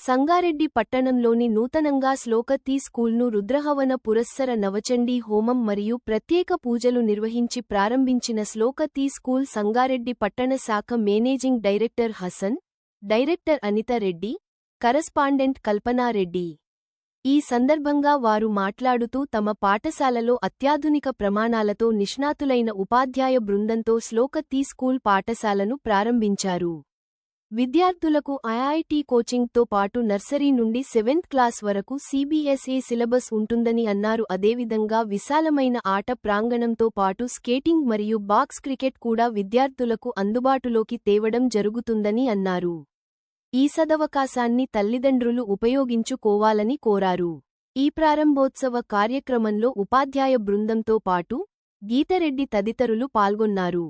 సంగారెడ్డి పట్టణంలోని నూతనంగా శ్లోకతీ స్కూల్ను రుద్రహవన పురస్సర నవచండీ హోమం మరియు ప్రత్యేక పూజలు నిర్వహించి ప్రారంభించిన శ్లోకతీ స్కూల్ సంగారెడ్డి పట్టణ శాఖ managing director Hasan director Anitha Reddy correspondent Kalpana Reddy ఈ సందర్భంగా వారు మాట్లాడుతూ తమ పాఠశాలలో అత్యాధునిక ప్రమాణాలతో నిష్ణాతులైన ఉపాధ్యాయ బృందంతో శ్లోకతీ స్కూల్ పాఠశాలను ప్రారంభించారు. విద్యార్థులకు ఐఐటి కోచింగ్తో పాటు నర్సరీ నుండి సెవెంత్ క్లాస్ వరకు సీబీఎస్ఏ సిలబస్ ఉంటుందని అన్నారు. అదేవిధంగా విశాలమైన ఆట ప్రాంగణంతో పాటు స్కేటింగ్ మరియు బాక్స్ క్రికెట్ కూడా విద్యార్థులకు అందుబాటులోకి తేవడం జరుగుతుందని అన్నారు. ఈ సదవకాశాన్ని తల్లిదండ్రులు ఉపయోగించుకోవాలని కోరారు. ఈ ప్రారంభోత్సవ కార్యక్రమంలో ఉపాధ్యాయ బృందంతో పాటు గీతరెడ్డి తదితరులు పాల్గొన్నారు.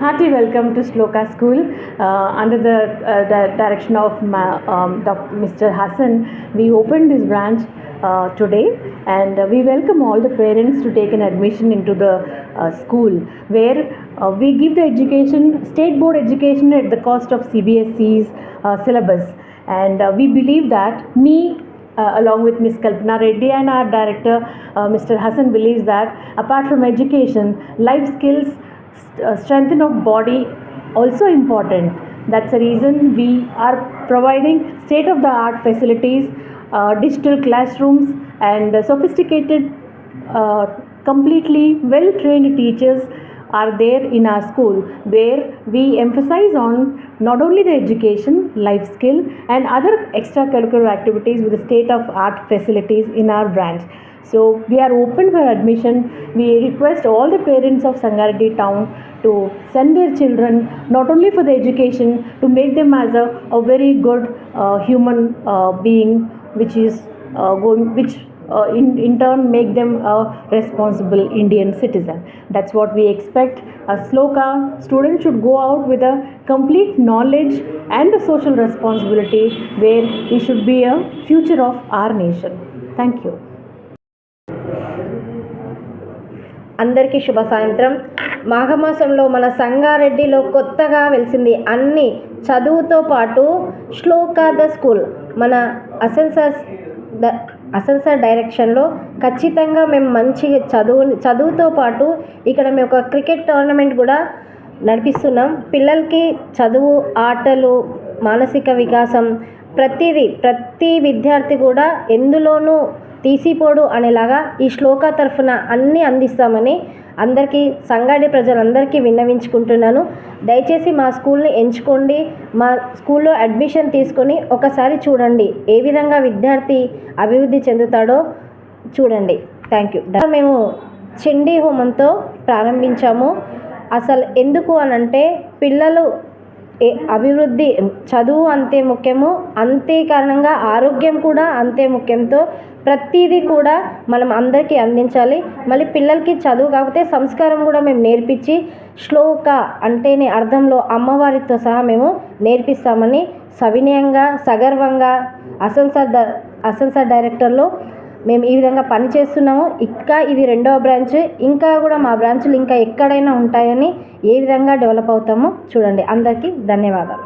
Hearty welcome to Sloka School. Uh, under the, uh, the direction of ma- um, Dr. Mr. Hassan, we opened this branch uh, today and we welcome all the parents to take an admission into the uh, school where uh, we give the education, state board education at the cost of CBSE's uh, syllabus. And we believe that me uh, along with Ms. Kalpana Reddy and our director, uh, Mr. Hassan, believes that apart from education, life skills, uh, strengthen of body also important. That's the reason we are providing state of the art facilities, uh, digital classrooms, and sophisticated, uh, completely well trained teachers are there in our school where we emphasize on not only the education, life skill, and other extracurricular activities with the state of art facilities in our branch. So we are open for admission. We request all the parents of Sangareddy town to send their children not only for the education to make them as a, a very good uh, human uh, being which is uh, going which in, in turn make them a responsible Indian citizen. That's what we expect. A sloka student should go out with a complete knowledge and the social responsibility where he should be a future of our nation. Thank you. అందరికీ శుభ సాయంత్రం మాఘమాసంలో మన సంగారెడ్డిలో కొత్తగా వెలిసింది అన్ని చదువుతో పాటు శ్లోక ద స్కూల్ మన అసెన్సర్స్ ద అసెన్సర్ డైరెక్షన్లో ఖచ్చితంగా మేము మంచి చదువు చదువుతో పాటు ఇక్కడ మేము ఒక క్రికెట్ టోర్నమెంట్ కూడా నడిపిస్తున్నాం. పిల్లలకి చదువు ఆటలు మానసిక వికాసం ప్రతిదీ ప్రతి విద్యార్థి కూడా ఎందులోనూ తీసిపోడు అనేలాగా ఈ శ్లోక తరఫున అన్నీ అందిస్తామని అందరికీ సంగాడి ప్రజలందరికీ విన్నవించుకుంటున్నాను. దయచేసి మా స్కూల్ని ఎంచుకోండి. మా స్కూల్లో అడ్మిషన్ తీసుకొని ఒకసారి చూడండి ఏ విధంగా విద్యార్థి అభివృద్ధి చెందుతాడో చూడండి. Thank you. మేము చండీ హోమంతో ప్రారంభించాము. అసలు ఎందుకు అనంటే పిల్లలు ఏ అభివృద్ధి చదువు అంతే ముఖ్యము అంతే కారణంగా ఆరోగ్యం కూడా అంతే ముఖ్యంతో ప్రతిదీ కూడా మనం అందరికీ అందించాలి. మళ్ళీ పిల్లలకి చదువు కాకపోతే సంస్కారం కూడా మేము నేర్పించి శ్లోక అంటేనే అర్థంలో అమ్మవారితో సహా మేము నేర్పిస్తామని సవినయంగా సగర్వంగా అసెన్సర్ ద అసెన్సర్ డైరెక్టర్లో మేము ఈ విధంగా పనిచేస్తున్నాము. ఇంకా ఇది రెండవ బ్రాంచ్. ఇంకా కూడా మా బ్రాంచ్లు ఇంకా ఎక్కడైనా ఉంటాయని ఏ విధంగా డెవలప్ అవుతామో చూడండి. అందరికీ ధన్యవాదాలు.